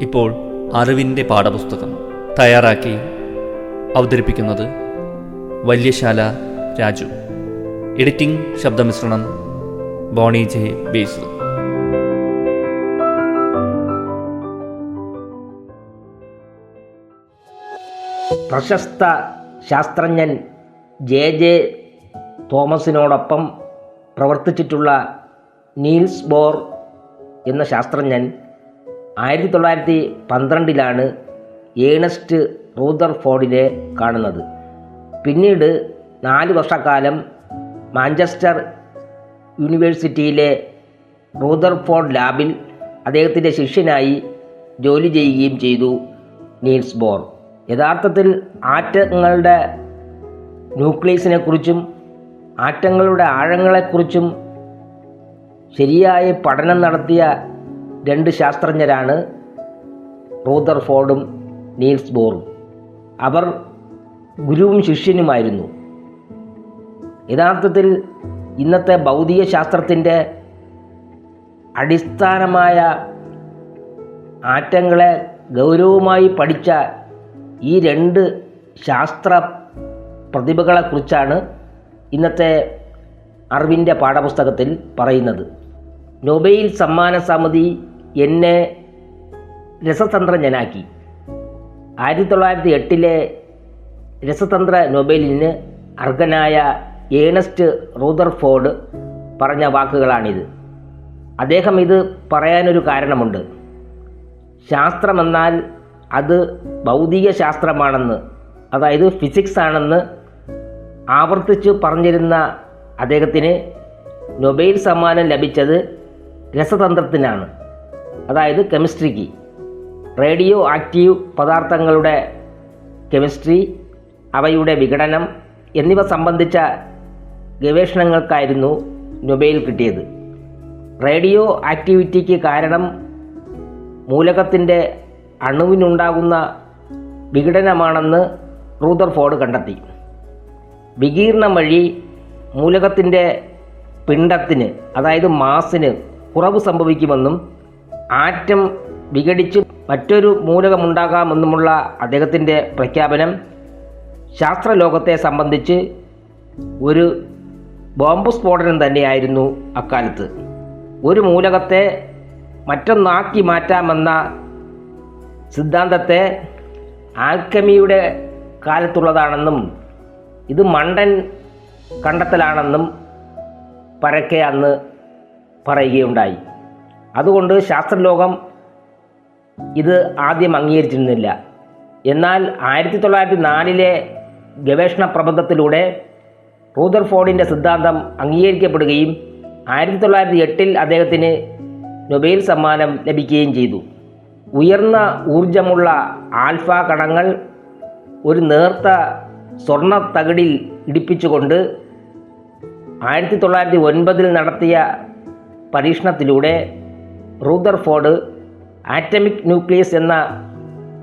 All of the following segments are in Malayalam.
ഇപ്പോൾ അറിവിന്റെ പാഠപുസ്തകം തയ്യാറാക്കി അവതരിപ്പിക്കുന്നത് വല്യശാല രാജു. എഡിറ്റിംഗ് ശബ്ദമിശ്രണം ബോണി ജെ ബേസു. പ്രശസ്ത ശാസ്ത്രജ്ഞൻ ജെ ജെ തോമസിനോടൊപ്പം പ്രവർത്തിച്ചിട്ടുള്ള നീൽസ് ബോർ എന്ന ശാസ്ത്രജ്ഞൻ ആയിരത്തി തൊള്ളായിരത്തി പന്ത്രണ്ടിലാണ് ഏണസ്റ്റ് റൂദർ ഫോർഡിനെ കാണുന്നത്. പിന്നീട് നാല് വർഷക്കാലം മാഞ്ചസ്റ്റർ യൂണിവേഴ്സിറ്റിയിലെ റൂദർഫോർഡ് ലാബിൽ അദ്ദേഹത്തിന്റെ ശിഷ്യനായി ജോലി ചെയ്യുകയും ചെയ്തു നീൽസ് ബോർ. യഥാർത്ഥത്തിൽ ആറ്റങ്ങളുടെ ന്യൂക്ലിയസിനെക്കുറിച്ചും ആറ്റങ്ങളുടെ ആഴങ്ങളെക്കുറിച്ചും ശരിയായ പഠനം നടത്തിയ രണ്ട് ശാസ്ത്രജ്ഞരാണ് റൂദർഫോർഡും നീൽസ് ബോറും. അവർ ഗുരുവും ശിഷ്യനുമായിരുന്നു. യഥാർത്ഥത്തിൽ ഇന്നത്തെ ഭൗതിക ശാസ്ത്രത്തിന്റെ അടിസ്ഥാനമായ ആറ്റങ്ങളെ ഗൗരവമായി പഠിച്ച ഈ രണ്ട് ശാസ്ത്ര പ്രതിഭകളെക്കുറിച്ചാണ് ഇന്നത്തെ അറിവിന്റെ പാഠപുസ്തകത്തിൽ പറയുന്നത്. നൊബൈൽ സമ്മാന സമിതി എന്നെ രസതന്ത്രജ്ഞനാക്കി ആയിരത്തി തൊള്ളായിരത്തി എട്ടിലെ രസതന്ത്ര നൊബേലിന് അർഹനായ ഏണസ്റ്റ് റൂദർഫോർഡ് പറഞ്ഞ വാക്കുകളാണിത്. അദ്ദേഹം ഇത് പറയാനൊരു കാരണമുണ്ട്. ശാസ്ത്രമെന്നാൽ അത് ഭൗതിക ശാസ്ത്രമാണെന്ന് അതായത് ഫിസിക്സ് ആണെന്ന് ആവർത്തിച്ച് പറഞ്ഞിരുന്ന അദ്ദേഹത്തിന് നൊബേൽ സമ്മാനം ലഭിച്ചത് രസതന്ത്രത്തിനാണ്. അതായത് കെമിസ്ട്രിക്ക് റേഡിയോ ആക്റ്റീവ് പദാർത്ഥങ്ങളുടെ കെമിസ്ട്രി അവയുടെ വിഘടനം എന്നിവ സംബന്ധിച്ച ഗവേഷണങ്ങൾക്കായിരുന്നു നൊബേൽ കിട്ടിയത്. റേഡിയോ ആക്ടിവിറ്റിക്ക് കാരണം മൂലകത്തിന്റെ അണുവിനുണ്ടാകുന്ന വിഘടനമാണെന്ന് റൂദർഫോർഡ് കണ്ടെത്തി. വികീർണം വഴി മൂലകത്തിന്റെ പിണ്ഡത്തിന് അതായത് മാസിന് കുറവ് സംഭവിക്കുമെന്നും ആറ്റം വിഘടിച്ച് മറ്റൊരു മൂലകമുണ്ടാകാമെന്നുമുള്ള അദ്ദേഹത്തിന്റെ പ്രഖ്യാപനം ശാസ്ത്രലോകത്തെ സംബന്ധിച്ച് ഒരു ബോംബ് സ്ഫോടനം തന്നെയായിരുന്നു അക്കാലത്ത്. ഒരു മൂലകത്തെ മറ്റൊന്നാക്കി മാറ്റാമെന്ന സിദ്ധാന്തത്തെ ആൽക്കമിയുടെ കാലത്തുള്ളതാണെന്നും ഇത് മണ്ടൻ കണ്ടെത്തലാണെന്നും പരക്കെ അന്ന് പറയുകയുണ്ടായി. അതുകൊണ്ട് ശാസ്ത്രലോകം ഇത് ആദ്യം അംഗീകരിച്ചിരുന്നില്ല. എന്നാൽ ആയിരത്തി തൊള്ളായിരത്തി നാലിലെ ഗവേഷണ പ്രബന്ധത്തിലൂടെ റൂദർഫോർഡിന്റെ സിദ്ധാന്തം അംഗീകരിക്കപ്പെടുകയും ആയിരത്തി തൊള്ളായിരത്തി എട്ടിൽ അദ്ദേഹത്തിന് നൊബേൽ സമ്മാനം ലഭിക്കുകയും ചെയ്തു. ഉയർന്ന ഊർജമുള്ള ആൽഫ കണങ്ങൾ ഒരു നേർത്ത സ്വർണ തകിടിൽ ഇടിപ്പിച്ചുകൊണ്ട് ആയിരത്തി തൊള്ളായിരത്തി ഒൻപതിൽ നടത്തിയ പരീക്ഷണത്തിലൂടെ റൂദർഫോർഡ് ആറ്റമിക് ന്യൂക്ലിയസ് എന്ന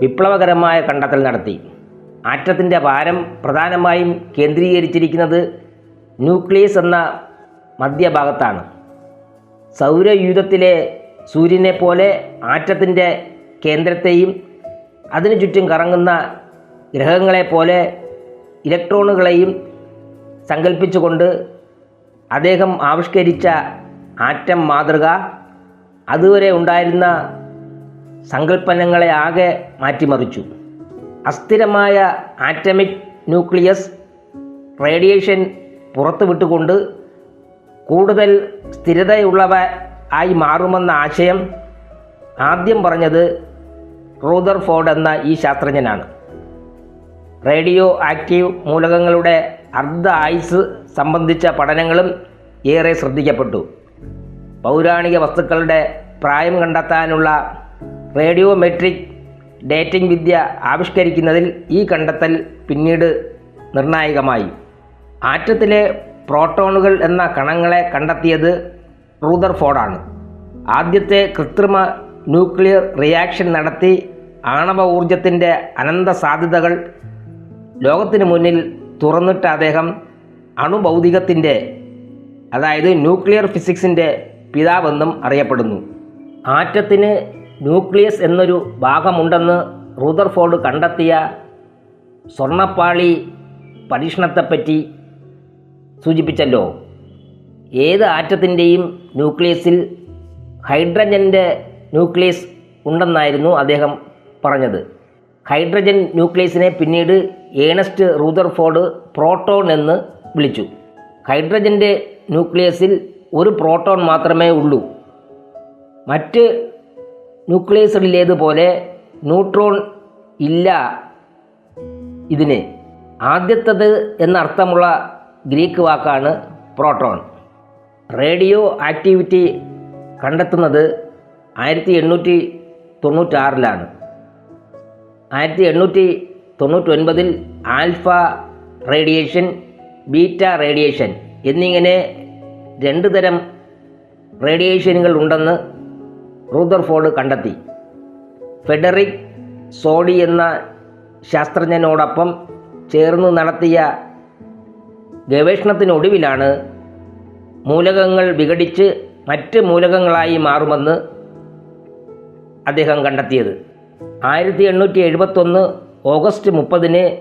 വിപ്ലവകരമായ കണ്ടെത്തൽ നടത്തി. ആറ്റത്തിന്റെ ഭാരം പ്രധാനമായും കേന്ദ്രീകരിച്ചിരിക്കുന്നത് ന്യൂക്ലിയസ് എന്ന മധ്യഭാഗത്താണ്. സൗരയൂഥത്തിലെ സൂര്യനെ പോലെ ആറ്റത്തിന്റെ കേന്ദ്രത്തെയും അതിനു ചുറ്റും കറങ്ങുന്ന ഗ്രഹങ്ങളെപ്പോലെ ഇലക്ട്രോണുകളെയും സങ്കല്പിച്ചുകൊണ്ട് അദ്ദേഹം ആവിഷ്കരിച്ച ആറ്റം മാതൃക അതുവരെ ഉണ്ടായിരുന്ന സങ്കല്പനങ്ങളെ ആകെ മാറ്റിമറിച്ചു. അസ്ഥിരമായ ആറ്റമിക് ന്യൂക്ലിയസ് റേഡിയേഷൻ പുറത്തുവിട്ടുകൊണ്ട് കൂടുതൽ സ്ഥിരതയുള്ളവ ആയി മാറുമെന്ന ആശയം ആദ്യം പറഞ്ഞത് റൂദർഫോർഡ് എന്ന ഈ ശാസ്ത്രജ്ഞനാണ്. റേഡിയോ ആക്റ്റീവ് മൂലകങ്ങളുടെ അർദ്ധ ആയുസ് സംബന്ധിച്ച പഠനങ്ങളും ഏറെ ശ്രദ്ധിക്കപ്പെട്ടു. പൗരാണിക വസ്തുക്കളുടെ പ്രായം കണ്ടെത്താനുള്ള റേഡിയോമെട്രിക് ഡേറ്റിംഗ് വിദ്യ ആവിഷ്കരിക്കുന്നതിൽ ഈ കണ്ടെത്തൽ പിന്നീട് നിർണായകമായി. ആറ്റത്തിലെ പ്രോട്ടോണുകൾ എന്ന കണങ്ങളെ കണ്ടെത്തിയത് റൂദർഫോർഡാണ് ആദ്യത്തെ കൃത്രിമ ന്യൂക്ലിയർ റിയാക്ഷൻ നടത്തി ആണവ ഊർജത്തിന്റെ അനന്ത സാധ്യതകൾ ലോകത്തിന് മുന്നിൽ തുറന്നിട്ട അദ്ദേഹം അണുഭൗതികത്തിന്റെ അതായത് ന്യൂക്ലിയർ ഫിസിക്സിന്റെ പിതാവെന്നും അറിയപ്പെടുന്നു. ആറ്റത്തിന് ന്യൂക്ലിയസ് എന്നൊരു ഭാഗമുണ്ടെന്ന് റൂദർഫോർഡ് കണ്ടെത്തിയ സ്വർണപ്പാളി പരീക്ഷണത്തെപ്പറ്റി സൂചിപ്പിച്ചല്ലോ. ഏത് ആറ്റത്തിന്റെയും ന്യൂക്ലിയസിൽ ഹൈഡ്രജന്റെ ന്യൂക്ലിയസ് ഉണ്ടെന്നായിരുന്നു അദ്ദേഹം പറഞ്ഞത്. ഹൈഡ്രജൻ ന്യൂക്ലിയസിനെ പിന്നീട് ഏണസ്റ്റ് റൂദർഫോർഡ് പ്രോട്ടോൺ എന്ന് വിളിച്ചു. ഹൈഡ്രജന്റെ ന്യൂക്ലിയസിൽ ഒരു പ്രോട്ടോൺ മാത്രമേ ഉള്ളൂ. മറ്റ് ന്യൂക്ലിയസുകളിലേതുപോലെ ന്യൂട്രോൺ ഇല്ല ഇതിന്. ആദ്യത്തത് എന്നർത്ഥമുള്ള ഗ്രീക്ക് വാക്കാണ് പ്രോട്ടോൺ. റേഡിയോ ആക്ടിവിറ്റി കണ്ടെത്തുന്നത് ആയിരത്തി എണ്ണൂറ്റി തൊണ്ണൂറ്റാറിലാണ് ആയിരത്തി എണ്ണൂറ്റി തൊണ്ണൂറ്റൊൻപതിൽ ആൽഫ റേഡിയേഷൻ ബീറ്റ റേഡിയേഷൻ എന്നിങ്ങനെ രണ്ട് തരം റേഡിയേഷനുകൾ ഉണ്ടെന്ന് റൂദർഫോർഡ് കണ്ടെത്തി. ഫെഡറിക് സോഡി എന്ന ശാസ്ത്രജ്ഞനോടൊപ്പം ചേർന്ന് നടത്തിയ ഗവേഷണത്തിനൊടുവിലാണ് മൂലകങ്ങൾ വിഘടിച്ച് മറ്റ് മൂലകങ്ങളായി മാറുമെന്ന് അദ്ദേഹം കണ്ടെത്തിയത്. ആയിരത്തി എണ്ണൂറ്റി എഴുപത്തൊന്ന് ഓഗസ്റ്റ് മുപ്പതിന്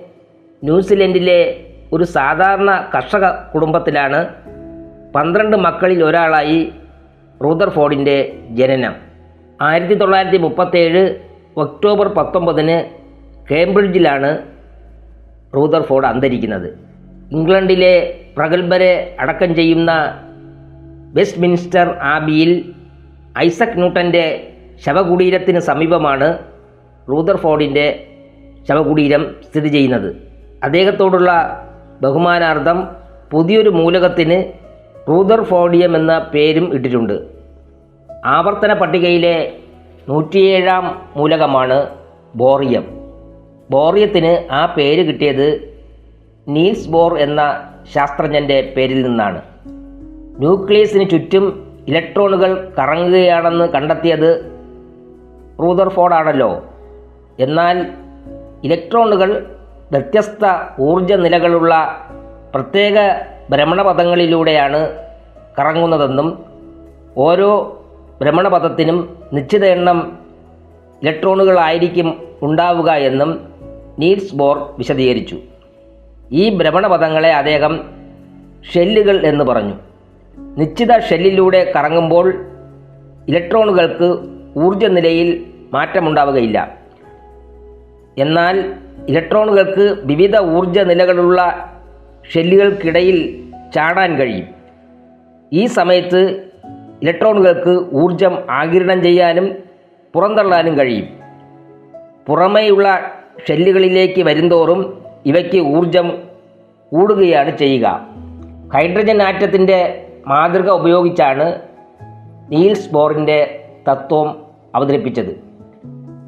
ന്യൂസിലൻഡിലെ ഒരു സാധാരണ കർഷക കുടുംബത്തിലാണ് പന്ത്രണ്ട് മക്കളിൽ ഒരാളായി റൂദർഫോർഡിന്റെ ജനനം. ആയിരത്തി തൊള്ളായിരത്തി മുപ്പത്തേഴ് ഒക്ടോബർ പത്തൊമ്പതിന് കേംബ്രിഡ്ജിലാണ് റൂദർഫോർഡ് അന്തരിക്കുന്നത്. ഇംഗ്ലണ്ടിലെ പ്രഗത്ഭരെ അടക്കം ചെയ്യുന്ന വെസ്റ്റ്മിൻസ്റ്റർ ആബിയിൽ ഐസക് ന്യൂട്ടന്റെ ശവകുടീരത്തിന് സമീപമാണ് റൂദർഫോർഡിന്റെ ശവകുടീരം സ്ഥിതി ചെയ്യുന്നത്. അദ്ദേഹത്തോടുള്ള ബഹുമാനാർത്ഥം പുതിയൊരു മൂലകത്തിന് റൂദർഫോർഡിയം എന്ന പേരും ഇട്ടിട്ടുണ്ട്. ആവർത്തന പട്ടികയിലെ നൂറ്റിയേഴാം മൂലകമാണ് ബോറിയം. ബോറിയത്തിന് ആ പേര് കിട്ടിയത് നീൽസ് ബോർ എന്ന ശാസ്ത്രജ്ഞന്റെ പേരിൽ നിന്നാണ്. ന്യൂക്ലിയസിന് ചുറ്റും ഇലക്ട്രോണുകൾ കറങ്ങുകയാണെന്ന് കണ്ടെത്തിയത് റൂദർഫോർഡാണല്ലോ എന്നാൽ ഇലക്ട്രോണുകൾ വ്യത്യസ്ത ഊർജ നിലകളുള്ള പ്രത്യേക ഭ്രമണപഥങ്ങളിലൂടെയാണ് കറങ്ങുന്നതെന്നും ഓരോ ഭ്രമണപഥത്തിനും നിശ്ചിത എണ്ണം ഇലക്ട്രോണുകളായിരിക്കും ഉണ്ടാവുക എന്നും നീൽസ് ബോർ വിശദീകരിച്ചു. ഈ ഭ്രമണപഥങ്ങളെ അദ്ദേഹം ഷെല്ലുകൾ എന്ന് പറഞ്ഞു. നിശ്ചിത ഷെല്ലിലൂടെ കറങ്ങുമ്പോൾ ഇലക്ട്രോണുകൾക്ക് ഊർജ നിലയിൽ മാറ്റമുണ്ടാവുകയില്ല. എന്നാൽ ഇലക്ട്രോണുകൾക്ക് വിവിധ ഊർജ നിലകളുള്ള ഷെല്ലുകൾക്കിടയിൽ ചാടാൻ കഴിയും. ഈ സമയത്ത് ഇലക്ട്രോണുകൾക്ക് ഊർജം ആകിരണം ചെയ്യാനും പുറന്തള്ളാനും കഴിയും. പുറമേയുള്ള ഷെല്ലുകളിലേക്ക് വരുന്തോറും ഇവയ്ക്ക് ഊർജം കൂടുകയാണ് ചെയ്യുക. ഹൈഡ്രജൻ ആറ്റത്തിന്റെ മാതൃക ഉപയോഗിച്ചാണ് നീൽസ് ബോറിന്റെ തത്വം അവതരിപ്പിച്ചത്.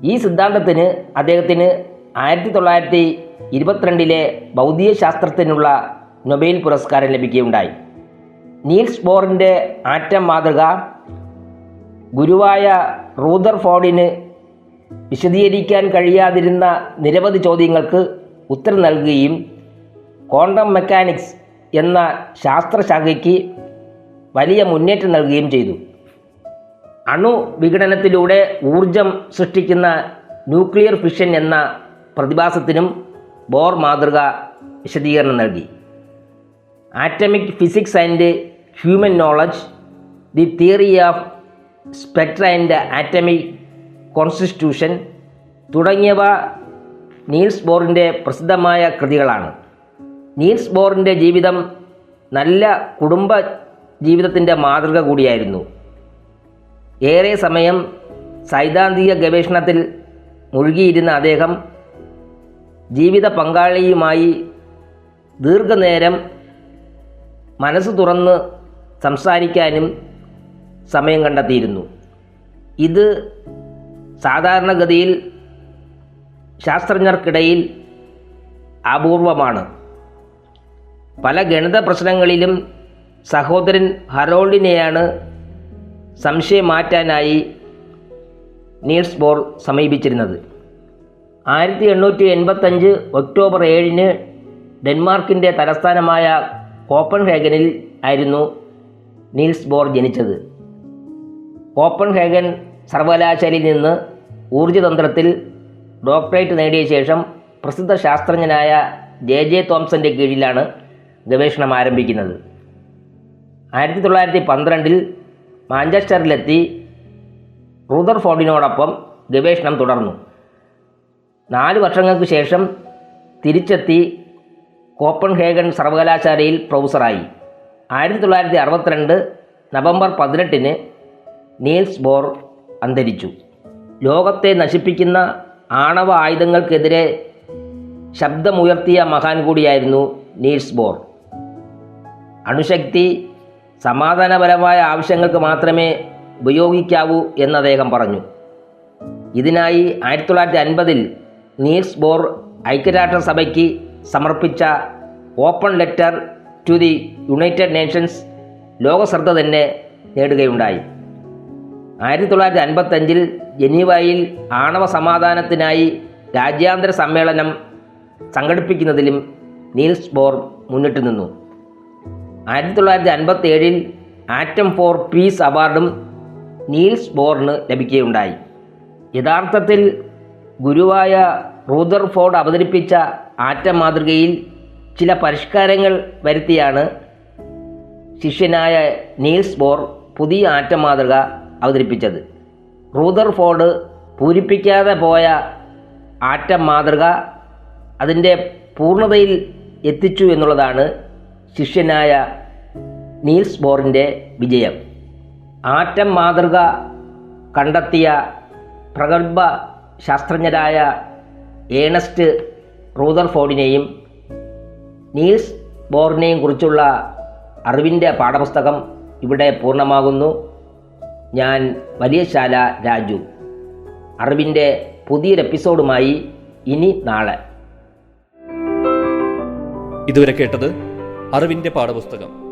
ഈ സിദ്ധാന്തത്തിന് അദ്ദേഹത്തിന് ആയിരത്തി തൊള്ളായിരത്തി ഇരുപത്തിരണ്ടിലെ ഭൗതിക ശാസ്ത്രത്തിനുള്ള നൊബേൽ പുരസ്കാരം ലഭിക്കുകയുണ്ടായി. നീൽസ് ബോറിന്റെ ആറ്റം മാതൃക ഗുരുവായ റൂദർഫോർഡിന് വിശദീകരിക്കാൻ കഴിയാതിരുന്ന നിരവധി ചോദ്യങ്ങൾക്ക് ഉത്തരം നൽകുകയും ക്വാണ്ടം മെക്കാനിക്സ് എന്ന ശാസ്ത്രശാഖയ്ക്ക് വലിയ മുന്നേറ്റം നൽകുകയും ചെയ്തു. അണു വിഘടനത്തിലൂടെ ഊർജം സൃഷ്ടിക്കുന്ന ന്യൂക്ലിയർ ഫിഷൻ എന്ന പ്രതിഭാസത്തിനും ബോർ മാതൃക വിശദീകരണം നൽകി. Atomic physics and human knowledge the theory of spectra and atomic constitution തുടങ്ങിയവ നീൽസ് ബോറിന്റെ പ്രസിദ്ധമായ കൃതികളാണ്. നീൽസ് ബോറിന്റെ ജീവിതം നല്ല കുടുംബ ജീവിതത്തിന്റെ മാതൃക കൂടിയായിരുന്നു. ഏറെ സമയം സൈദ്ധാന്തിക ഗവേഷണത്തിൽ മുഴുകിയിരുന്ന അദ്ദേഹം ജീവിത പങ്കാളിയുമായി ദീർഘനേരം മനസ്സ് തുറന്ന് സംസാരിക്കാനും സമയം കണ്ടെത്തിയിരുന്നു. ഇത് സാധാരണഗതിയിൽ ശാസ്ത്രജ്ഞർക്കിടയിൽ അപൂർവമാണ്. പല ഗണിത പ്രശ്നങ്ങളിലും സഹോദരൻ ഹറോൾഡിനെയാണ് സംശയം മാറ്റാനായി നീൽസ് ബോർ സമീപിച്ചിരുന്നത്. ആയിരത്തി എണ്ണൂറ്റി എൺപത്തഞ്ച് ഒക്ടോബർ ഏഴിന് ഡെൻമാർക്കിന്റെ തലസ്ഥാനമായ കോപ്പൻഹേഗനിൽ ആയിരുന്നു നീൽസ് ബോർ ജനിച്ചത്. കോപ്പൻഹേഗൻ സർവകലാശാലയിൽ നിന്ന് ഊർജതന്ത്രത്തിൽ ഡോക്ടറേറ്റ് നേടിയ ശേഷം പ്രസിദ്ധ ശാസ്ത്രജ്ഞനായ ജെ ജെ തോംസന്റെ കീഴിലാണ് ഗവേഷണം ആരംഭിക്കുന്നത്. ആയിരത്തി തൊള്ളായിരത്തി പന്ത്രണ്ടിൽ മാഞ്ചസ്റ്ററിലെത്തി റൂദർഫോർഡിനോടൊപ്പം ഗവേഷണം തുടർന്നു. നാല് വർഷങ്ങൾക്ക് ശേഷം തിരിച്ചെത്തി കോപ്പൻഹേഗൻ സർവകലാശാലയിൽ പ്രൊഫസറായി. ആയിരത്തി തൊള്ളായിരത്തി അറുപത്തിരണ്ട് നവംബർ പതിനെട്ടിന് നീൽസ് ബോർ അന്തരിച്ചു. ലോകത്തെ നശിപ്പിക്കുന്ന ആണവ ആയുധങ്ങൾക്കെതിരെ ശബ്ദമുയർത്തിയ മഹാൻ കൂടിയായിരുന്നു നീൽസ് ബോർ. അണുശക്തി സമാധാനപരമായ ആവശ്യങ്ങൾക്ക് മാത്രമേ ഉപയോഗിക്കാവൂ എന്ന് അദ്ദേഹം പറഞ്ഞു. ഇതിനായി ആയിരത്തി തൊള്ളായിരത്തി അൻപതിൽ നീൽസ് ബോർ ഐക്യരാഷ്ട്രസഭയ്ക്ക് സമർപ്പിച്ച open letter to the United Nations ലോകശ്രദ്ധ തന്നെ നേടുകയുണ്ടായി. ആയിരത്തി തൊള്ളായിരത്തി അൻപത്തഞ്ചിൽ ജനീവയിൽ ആണവ സമാധാനത്തിനായി രാജ്യാന്തര സമ്മേളനം സംഘടിപ്പിക്കുന്നതിലും നീൽസ് ബോർ മുന്നിട്ട് നിന്നു. ആയിരത്തി തൊള്ളായിരത്തി അൻപത്തി ഏഴിൽ ആറ്റം ഫോർ പീസ് അവാർഡും നീൽസ് ബോറിന് ലഭിക്കുകയുണ്ടായി. യഥാർത്ഥത്തിൽ ഗുരുവായ റൂദർഫോർഡ് അവതരിപ്പിച്ച ആറ്റം മാതൃകയിൽ ചില പരിഷ്കാരങ്ങൾ വരുത്തിയാണ് ശിഷ്യനായ നീൽസ് ബോർ പുതിയ ആറ്റം മാതൃക അവതരിപ്പിച്ചത് റൂദർഫോർഡ് പൂരിപ്പിക്കാതെ പോയ ആറ്റം മാതൃക അതിന്റെ പൂർണതയിൽ എത്തിച്ചു എന്നുള്ളതാണ് ശിഷ്യനായ നീൽസ് ബോറിന്റെ വിജയം. ആറ്റം മാതൃക കണ്ടെത്തിയ പ്രഗത്ഭ ശാസ്ത്രജ്ഞരായ ഏണസ്റ്റ് റൂദർഫോർഡിനെയും നീൽസ് ബോറിനെയും കുറിച്ചുള്ള അറിവിന്റെ പാഠപുസ്തകം ഇവിടെ പൂർണമാകുന്നു. ഞാൻ വലിയശാല രാജു. അറിവിന്റെ പുതിയൊരു എപ്പിസോഡുമായി ഇനി നാളെ. ഇതുവരെ കേട്ടത് അറിവിന്റെ പാഠപുസ്തകം.